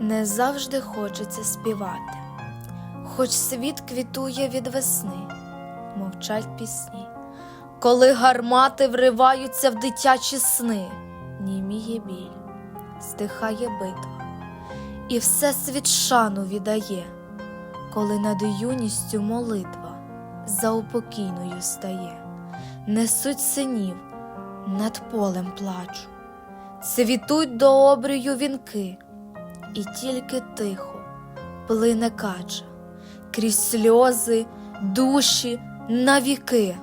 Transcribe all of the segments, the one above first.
Не завжди хочеться співати, хоч світ квітує від весни, мовчать пісні, коли гармати вриваються в дитячі сни, німіє біль, стихає битва, і все світ шану віддає, коли над юністю молитва за упокійною стає, несуть синів, над полем плачу, цвітуть до обрію вінки і тільки тихо плине кача крізь сльози, душі навіки.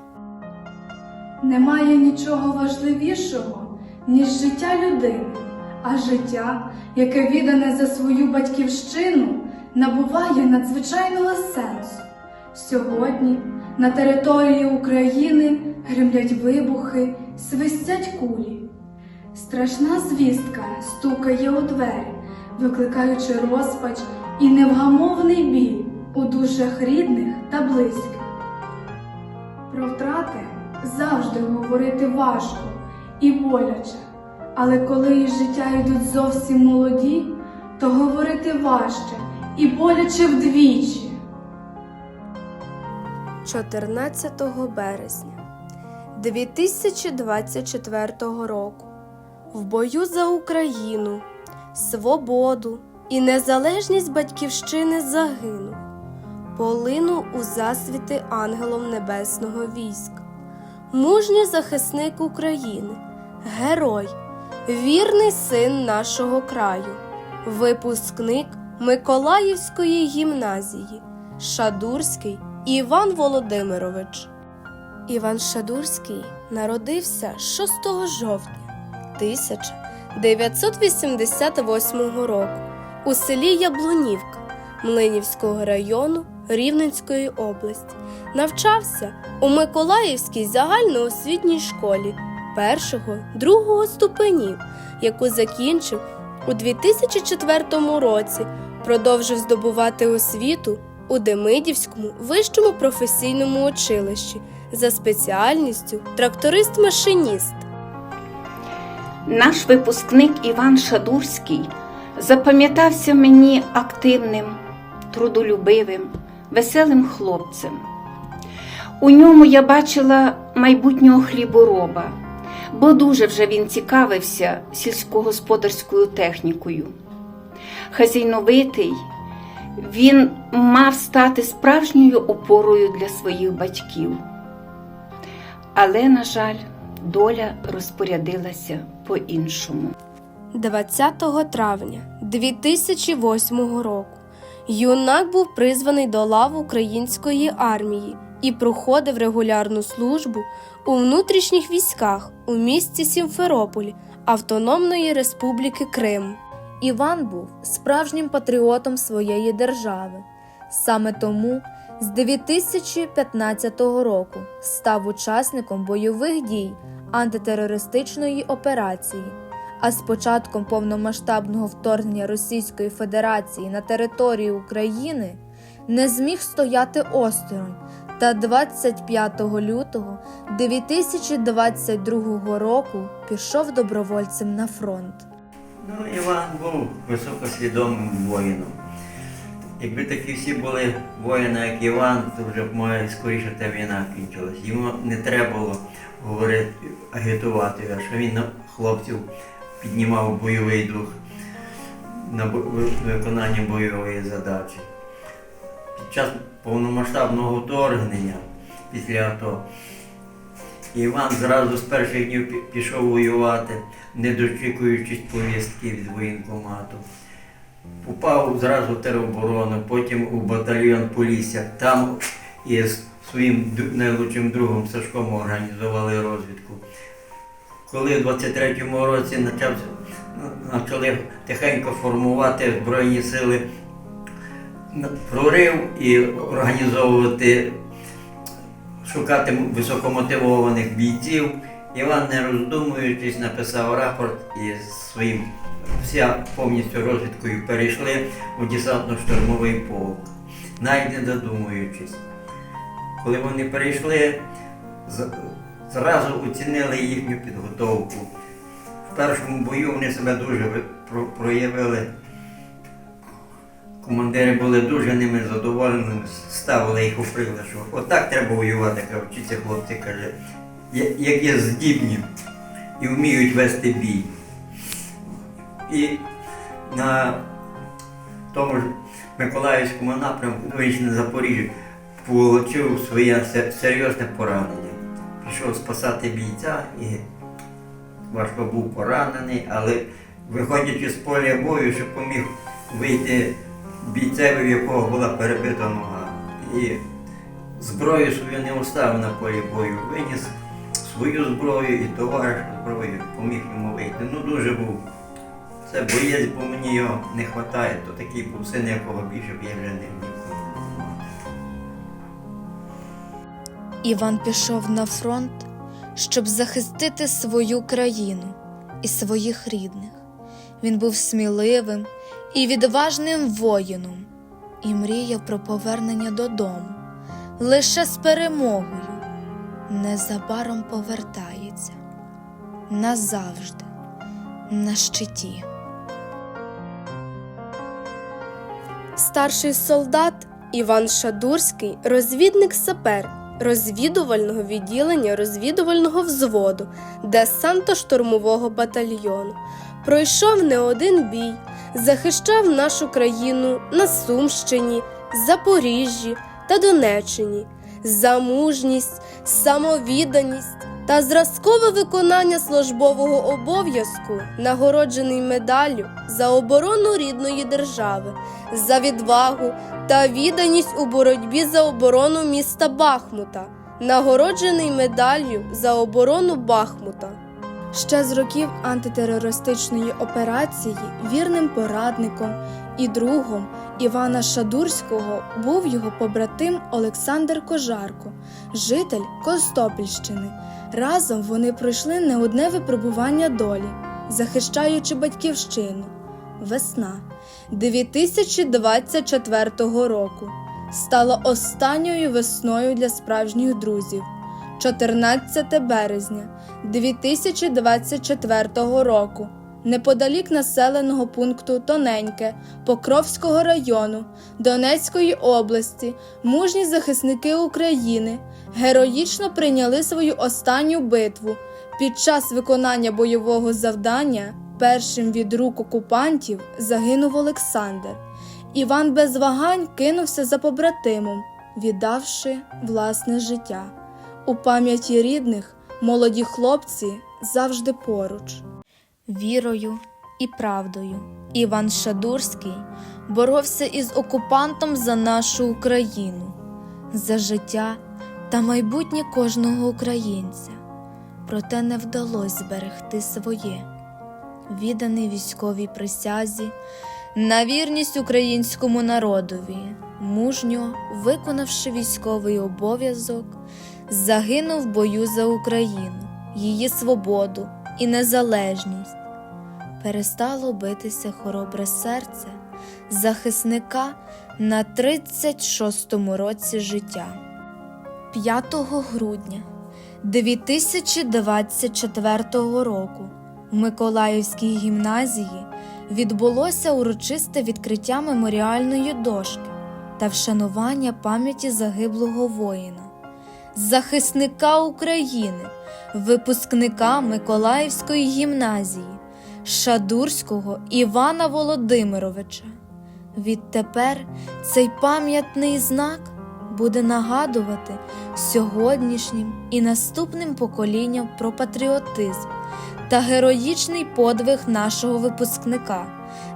Немає нічого важливішого, ніж життя людини, а життя, яке віддане за свою батьківщину, набуває надзвичайного сенсу. Сьогодні на території України гримлять вибухи, свистять кулі. Страшна звістка стукає у двері, викликаючи розпач і невгамовний біль у душах рідних та близьких. Про втрати завжди говорити важко і боляче, але коли із життя йдуть зовсім молоді, то говорити важче і боляче вдвічі. 14 березня 2024 року в бою за Україну, свободу і незалежність батьківщини загинув, полинув у засвіти ангелом небесного війська, мужній захисник України, герой, вірний син нашого краю, випускник Миколаївської гімназії, Шадурський Іван Володимирович. Іван Шадурський народився 6 жовтня 1988 року у селі Яблунівка Млинівського району Рівненської області. Навчався у Миколаївській загальноосвітній школі першого другого ступенів, яку закінчив у 2004 році. Продовжив здобувати освіту у Демидівському вищому професійному училищі за спеціальністю тракторист-машиніст. Наш випускник Іван Шадурський запам'ятався мені активним, трудолюбивим, веселим хлопцем. У ньому я бачила майбутнього хлібороба, бо дуже вже він цікавився сільськогосподарською технікою. Хазійновитий, він мав стати справжньою опорою для своїх батьків. Але, на жаль, доля розпорядилася по-іншому. 20 травня 2008 року юнак був призваний до лав української армії і проходив регулярну службу у внутрішніх військах у місті Сімферополі Автономної Республіки Крим. Іван був справжнім патріотом своєї держави. Саме тому з 2015 року став учасником бойових дій антитерористичної операції. А з початком повномасштабного вторгнення Російської Федерації на територію України не зміг стояти осторонь та 25 лютого 2022 року пішов добровольцем на фронт. Ну, Іван був високосвідомим воїном. Якби такі всі були воїни, як Іван, то вже б може скоріше та війна кінчилась. Йому не треба було говорити, агітувати, а що він на хлопців піднімав бойовий дух на виконання бойової задачі. Під час повномасштабного вторгнення після АТО Іван зразу з перших днів пішов воювати, не дочікуючись повістки від воєнкомату. Попав зразу в тероборону, потім у батальйон Полісся. Там із своїм ду- найлучшим другом Сашком організували розвідку. Коли в 23-му році почали тихенько формувати Збройні сили прорив і організовувати шукати високомотивованих бійців. Іван, не роздумуючись, написав рапорт і своїм вся повністю розвідкою перейшли у десантно-штурмовий полк, навіть не задумуючись. Коли вони перейшли, зразу оцінили їхню підготовку. В першому бою вони себе дуже проявили командири були дуже ними задоволені, ставили їх у приклад, що отак треба воювати, каже, вчиться хлопці, каже, які здібні і вміють вести бій. І на тому ж Миколаївському напрямку, вийшли Запоріжжя, отримав своє серйозне поранення. Пішов спасати бійця і важко був поранений, але виходячи з поля бою, що поміг вийти бійцеві, в якого була перебита нога. І зброю свою не оставив на полі бою, виніс свою зброю і товариш зброю, поміг йому вийти. Ну дуже був. Це боєць, бо мені його не вистачає, то такий був син, якого більше б я вже не мав. Іван пішов на фронт, щоб захистити свою країну і своїх рідних. Він був сміливим і відважним воїном і мріяв про повернення додому. Лише з перемогою незабаром повертається назавжди на щиті. Старший солдат Іван Шадурський, розвідник сапер розвідувального відділення розвідувального взводу десанто-штурмового батальйону. Пройшов не один бій, захищав нашу країну на Сумщині, Запоріжжі та Донеччині. За мужність, самовідданість та зразкове виконання службового обов'язку, нагороджений медаллю за оборону рідної держави за відвагу та відданість у боротьбі за оборону міста Бахмута, нагороджений медаллю за оборону Бахмута. Ще з років антитерористичної операції вірним порадником і другом Івана Шадурського був його побратим Олександр Кожарко, житель Костопільщини. Разом вони пройшли не одне випробування долі, захищаючи батьківщину. Весна 2024 року стала останньою весною для справжніх друзів. 14 березня 2024 року, неподалік населеного пункту Тоненьке Покровського району Донецької області, мужні захисники України героїчно прийняли свою останню битву. Під час виконання бойового завдання першим від рук окупантів загинув Олександр. Іван без вагань кинувся за побратимом, віддавши власне життя. У пам'яті рідних молоді хлопці завжди поруч. Вірою і правдою Іван Шадурський боровся із окупантом за нашу Україну, за життя та майбутнє кожного українця. Проте не вдалося зберегти своє, відданий військовій присязі, на вірність українському народові, мужньо виконавши військовий обов'язок загинув в бою за Україну, її свободу і незалежність. Перестало битися хоробре серце захисника на 36-му році життя. 5 грудня 2024 року в Миколаївській гімназії відбулося урочисте відкриття меморіальної дошки та вшанування пам'яті загиблого воїна захисника України, випускника Миколаївської гімназії, Шадурського Івана Володимировича. Відтепер цей пам'ятний знак буде нагадувати сьогоднішнім і наступним поколінням про патріотизм та героїчний подвиг нашого випускника,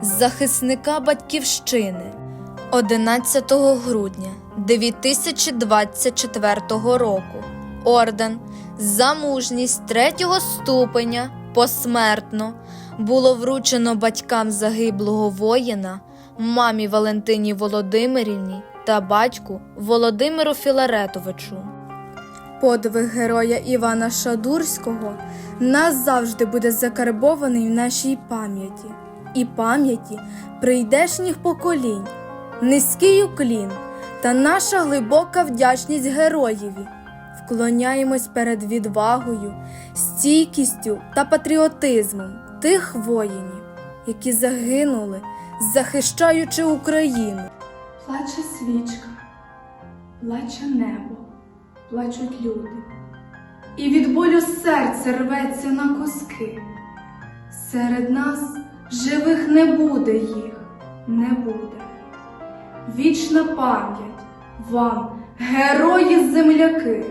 захисника Батьківщини. 11 грудня 2024 року орден за мужність третього ступеня посмертно було вручено батькам загиблого воїна, мамі Валентині Володимирівні та батьку Володимиру Філаретовичу. Подвиг героя Івана Шадурського назавжди буде закарбований в нашій пам'яті і пам'яті прийдешніх поколінь, низький уклін та наша глибока вдячність героєві. Вклоняємось перед відвагою, стійкістю та патріотизмом тих воїнів, які загинули захищаючи Україну. Плаче свічка, плаче небо, плачуть люди. І від болю серце рветься на куски. Серед нас живих не буде їх, не буде. Вічна пам'ять вам, герої земляки.